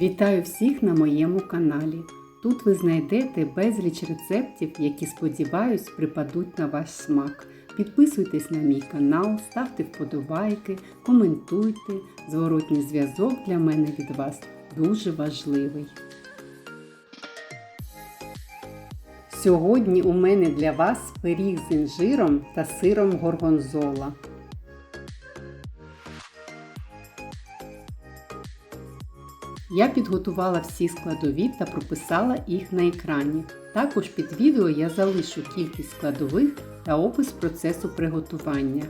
Вітаю всіх на моєму каналі. Тут ви знайдете безліч рецептів, які, сподіваюсь, припадуть на ваш смак. Підписуйтесь на мій канал, ставте вподобайки, коментуйте. Зворотній зв'язок для мене від вас дуже важливий. Сьогодні у мене для вас пиріг з інжиром та сиром горгонзола. Я підготувала всі складові та прописала їх на екрані. Також під відео я залишу кількість складових та опис процесу приготування.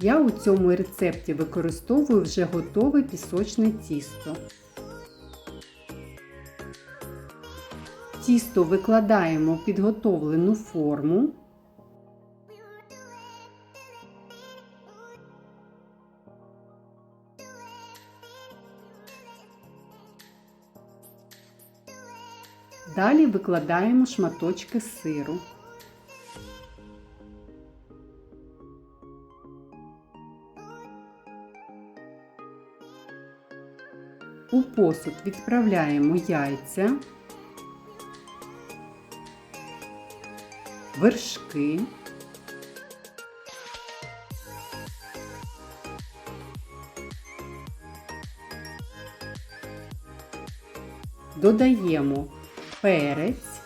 Я у цьому рецепті використовую вже готове пісочне тісто. Тісто викладаємо в підготовлену форму. Далі викладаємо шматочки сиру. У посуд відправляємо яйця, вершки, додаємо перець,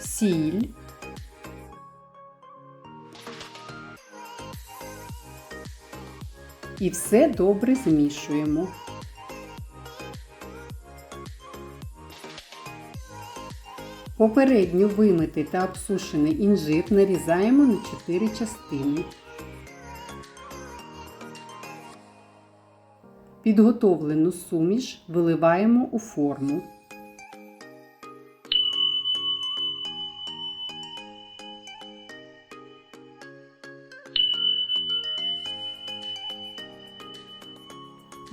сіль, і все добре змішуємо. Попередньо вимитий та обсушений інжир нарізаємо на 4 частини. Підготовлену суміш виливаємо у форму.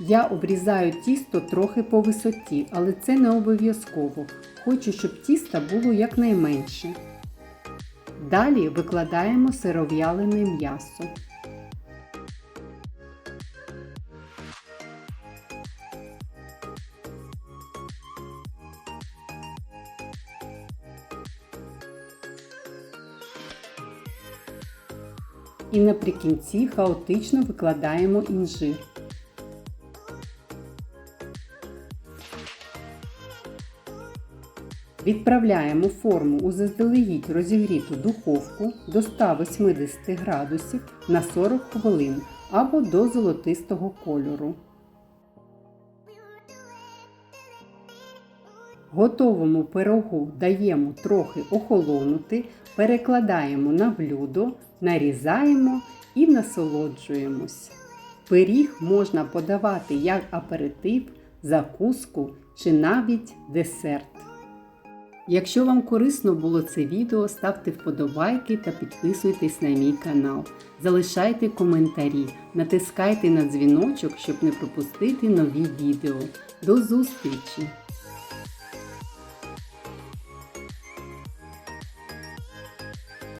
Я обрізаю тісто трохи по висоті, але це не обов'язково. Хочу, щоб тіста було якнайменше. Далі викладаємо сиров'ялене м'ясо. І наприкінці хаотично викладаємо інжир. Відправляємо форму у заздалегідь розігріту духовку до 180 градусів на 40 хвилин або до золотистого кольору. Готовому пирогу даємо трохи охолонути, перекладаємо на блюдо, нарізаємо і насолоджуємось. Пиріг можна подавати як аперитив, закуску чи навіть десерт. Якщо вам корисно було це відео, ставте вподобайки та підписуйтесь на мій канал. Залишайте коментарі, натискайте на дзвіночок, щоб не пропустити нові відео. До зустрічі!